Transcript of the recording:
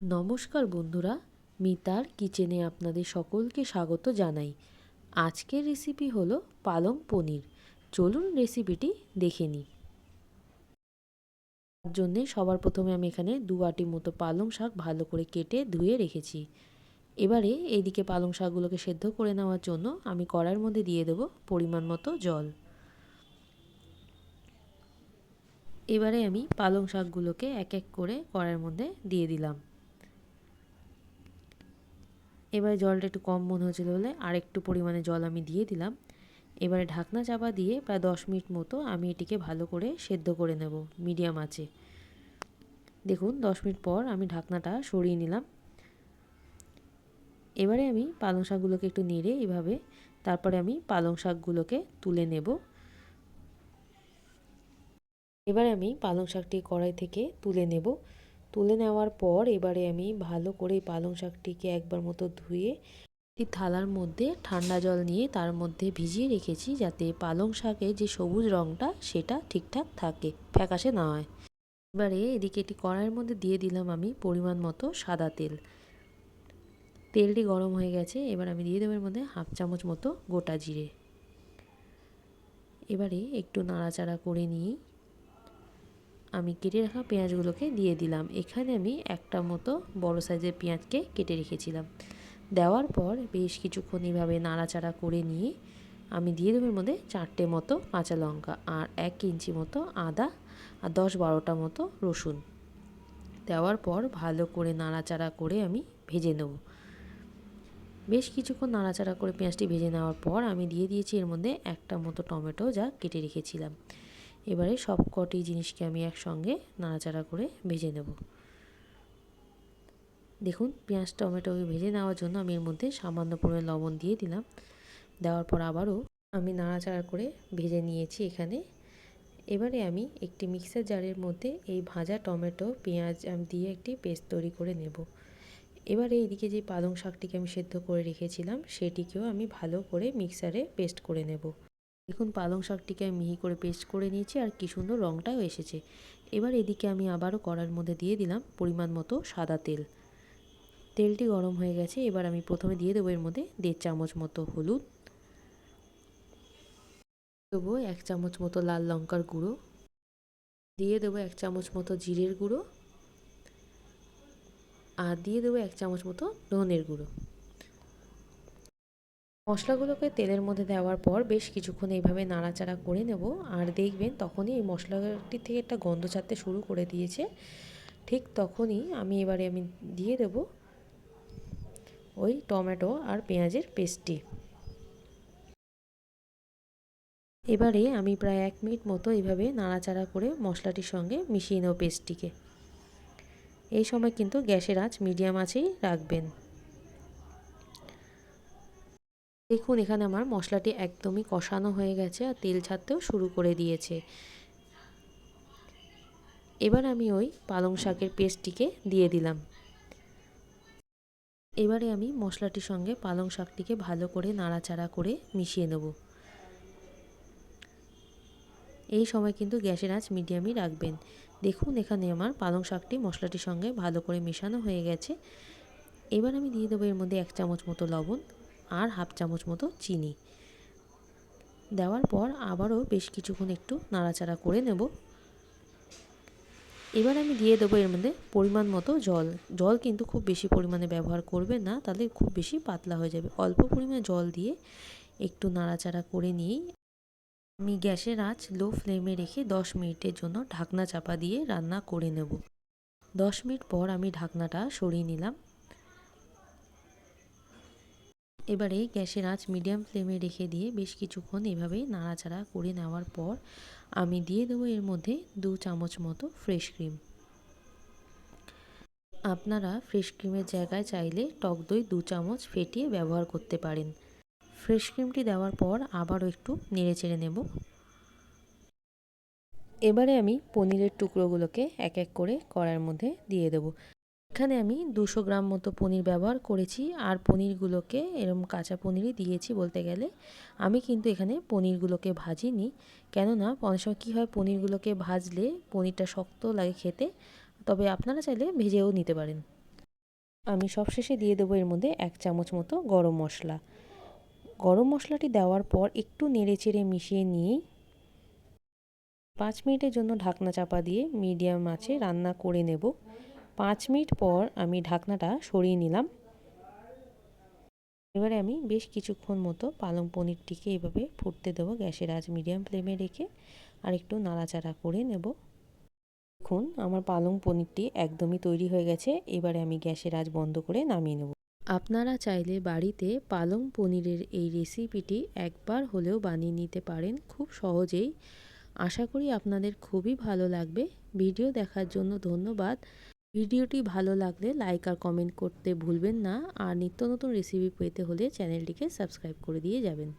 নমস্কার বন্ধুরা, মিতার কিচেনে আপনাদের সকলকে স্বাগত জানাই। আজকের রেসিপি হলো পালং পনির। চলুন রেসিপিটি দেখে নিই। তার জন্যে সবার প্রথমে আমি এখানে দু আটি মতো পালং শাক ভালো করে কেটে ধুয়ে রেখেছি। এবারে এইদিকে পালং শাকগুলোকে সেদ্ধ করে নেওয়ার জন্য আমি কড়াইয়ের মধ্যে দিয়ে দেব পরিমাণ মতো জল। এবারে আমি পালং শাকগুলোকে এক এক করে কড়াইয়ের মধ্যে দিয়ে দিলাম। এবারে জলটা একটু কম মনে হচ্ছিল বলে আর একটু পরিমাণে জল আমি দিয়ে দিলাম। এবারে ঢাকনা চাপা দিয়ে প্রায় দশ মিনিট মতো আমি এটিকে ভালো করে সেদ্ধ করে নেব, মিডিয়াম আছে দেখুন, দশ মিনিট পর আমি ঢাকনাটা সরিয়ে নিলাম। এবারে আমি পালং শাকগুলোকে একটু নেড়ে এভাবে তারপরে আমি পালং শাকগুলোকে তুলে নেব। এবারে আমি পালং শাকটি কড়াই থেকে তুলে নেব। তুলে নেওয়ার পর এবারে আমি ভালো করে পালং শাকটিকে একবার মতো ধুয়ে একটি থালার মধ্যে ঠান্ডা জল নিয়ে তার মধ্যে ভিজিয়ে রেখেছি যাতে পালং শাকের যে সবুজ রঙটা সেটা ঠিকঠাক থাকে, ফ্যাকাশে না হয়। এবারে এদিকে একটি কড়াইয়ের মধ্যে দিয়ে দিলাম আমি পরিমাণ মতো সাদা তেল। তেলটি গরম হয়ে গেছে, এবার আমি দিয়ে দেবো এর মধ্যে হাফ চামচ মতো গোটা জিরে। এবারে একটু নাড়াচাড়া করে নিয়ে আমি কেটে রাখা পেঁয়াজগুলোকে দিয়ে দিলাম। এখানে আমি একটা মতো বড় সাইজের পেঁয়াজকে কেটে রেখেছিলাম। দেওয়ার পর বেশ কিছুক্ষণ এইভাবে নাড়াচাড়া করে নিয়ে আমি দিয়ে দেবো এর মধ্যে চারটে মতো কাঁচা লঙ্কা আর এক ইঞ্চি মতো আদা আর দশ বারোটা মতো রসুন। দেওয়ার পর ভালো করে নাড়াচাড়া করে আমি ভেজে নেব। বেশ কিছুক্ষণ নাড়াচাড়া করে পেঁয়াজটি ভেজে নেওয়ার পর আমি দিয়ে দিয়েছি এর মধ্যে একটা মতো টমেটো যা কেটে রেখেছিলাম। এবারে সব কটি জিনিসকে আমি একসঙ্গে নাড়াচাড়া করে ভেজে নেব। দেখুন, পেঁয়াজ টমেটোকে ভেজে নেওয়ার জন্য আমি এর মধ্যে সামান্য পরিমাণ লবণ দিয়ে দিলাম। দেওয়ার পর আবারও আমি নাড়াচাড়া করে ভেজে নিয়েছি এখানে। এবারে আমি একটি মিক্সার জারের মধ্যে এই ভাজা টমেটো, পেঁয়াজ দিয়ে একটি পেস্ট তৈরি করে নেব। এবারে এইদিকে যে পালং শাকটিকে আমি সেদ্ধ করে রেখেছিলাম, সেটিকেও আমি ভালো করে মিক্সারে পেস্ট করে নেব। দেখুন, পালং শাকটিকে আমি মিহি করে পেস্ট করে নিয়েছি আর কি সুন্দর রঙটাও এসেছে। এবার এদিকে আমি আবারও কড়ার মধ্যে দিয়ে দিলাম পরিমাণ মতো সাদা তেল। তেলটি গরম হয়ে গেছে, এবার আমি প্রথমে দিয়ে দেবো এর মধ্যে দেড় চামচ মতো হলুদ। দেবো এক চামচ মতো লাল লঙ্কার গুঁড়ো। দিয়ে দেবো এক চামচ মতো জিরের গুঁড়ো। আর দিয়ে দেবো এক চামচ মতো ধনের গুঁড়ো। মশলাগুলোকে তেলের মধ্যে দেওয়ার পর বেশ কিছুক্ষণ এইভাবে নাড়াচাড়া করে নেব। আর দেখবেন তখনই এই মশলাটি থেকে একটা গন্ধ ছাড়তে শুরু করে দিয়েছে। ঠিক তখনই আমি এবারে আমি দিয়ে দেব ওই টমেটো আর পেঁয়াজের পেস্টটি। এবারে আমি প্রায় এক মিনিট মতো এইভাবে নাড়াচাড়া করে মশলাটির সঙ্গে মিশিয়ে নেব পেস্টটিকে। এই সময় কিন্তু গ্যাসের আঁচ মিডিয়াম আঁচেই রাখবেন। দেখুন, এখানে আমার মশলাটি একদমই কষানো হয়ে গেছে আর তেল ছাড়তেও শুরু করে দিয়েছে। এবার আমি ওই পালং শাকের পেস্টটিকে দিয়ে দিলাম। এবারে আমি মশলাটির সঙ্গে পালং শাকটিকে ভালো করে নাড়াচাড়া করে মিশিয়ে নেব। এই সময় কিন্তু গ্যাসের আঁচ মিডিয়ামই রাখবেন। দেখুন, এখানে আমার পালং শাকটি মশলাটির সঙ্গে ভালো করে মেশানো হয়ে গেছে। এবার আমি দিয়ে দেবো এর মধ্যে এক চামচ মতো লবণ। আর হাফ চামচ মতো চিনি। দেওয়ার পর আবারও বেশ কিছুক্ষণ একটু নাড়াচাড়া করে নেব। এবার আমি দিয়ে দেবো এর মধ্যে পরিমাণ মতো জল। জল কিন্তু খুব বেশি পরিমাণে ব্যবহার করবে না তাহলে খুব বেশি পাতলা হয়ে যাবে। অল্প পরিমাণে জল দিয়ে একটু নাড়াচাড়া করে নিয়েই আমি গ্যাসের আঁচ লো ফ্লেমে রেখে দশ মিনিটের জন্য ঢাকনা চাপা দিয়ে রান্না করে নেব। দশ মিনিট পর আমি ঢাকনাটা সরিয়ে নিলাম। এবারে গ্যাসের আঁচ মিডিয়াম ফ্লেমে রেখে দিয়ে বেশ কিছুক্ষণ এভাবে নাড়াচাড়া করে নেওয়ার পর আমি দিয়ে দেবো এর মধ্যে দু চামচ মতো ফ্রেশ ক্রিম। আপনারা ফ্রেশ ক্রিমের জায়গায় চাইলে টক দই দু চামচ ফেটিয়ে ব্যবহার করতে পারেন। ফ্রেশ ক্রিমটি দেওয়ার পর আবারও একটু নেড়ে চেড়ে নেব। এবারে আমি পনিরের টুকরোগুলোকে এক এক করে কড়ার মধ্যে দিয়ে দেবো। এখানে আমি দুশো গ্রাম মতো পনির ব্যবহার করেছি আর পনিরগুলোকে এরম কাঁচা পনিরই দিয়েছি বলতে গেলে। আমি কিন্তু এখানে পনিরগুলোকে ভাজিনি। কেননা অনেক সময় কী হয়, পনিরগুলোকে ভাজলে পনিরটা শক্ত লাগে খেতে, তবে আপনারা চাইলে ভেজেও নিতে পারেন। আমি সবশেষে দিয়ে দেবো এর মধ্যে এক চামচ মতো গরম মশলা। গরম মশলাটি দেওয়ার পর একটু নেড়ে চেড়ে মিশিয়ে নিয়েই পাঁচ মিনিটের জন্য ঢাকনা চাপা দিয়ে মিডিয়াম আঁচে রান্না করে নেব। পাঁচ মিনিট পর আমি ঢাকনাটা সরিয়ে নিলাম। এবারে আমি বেশ কিছুক্ষণ মতো পালং পনিরটিকে এভাবে ফুটতে দেবো গ্যাসের আজ মিডিয়াম ফ্লেমে রেখে আর একটু নাড়াচাড়া করে নেব। দেখুন, আমার পালং পনিরটি একদমই তৈরি হয়ে গেছে। এবারে আমি গ্যাসের আজ বন্ধ করে নামিয়ে নেব। আপনারা চাইলে বাড়িতে পালং পনিরের এই রেসিপিটি একবার হলেও বানিয়ে নিতে পারেন খুব সহজেই। আশা করি আপনাদের খুবই ভালো লাগবে। ভিডিও দেখার জন্য ধন্যবাদ। ভিডিওটি ভালো লাগলে লাইক আর কমেন্ট করতে ভুলবেন না। আর নিত্য নতুন রেসিপি পেতে হলে চ্যানেলটিকে সাবস্ক্রাইব করে দিয়ে যাবেন।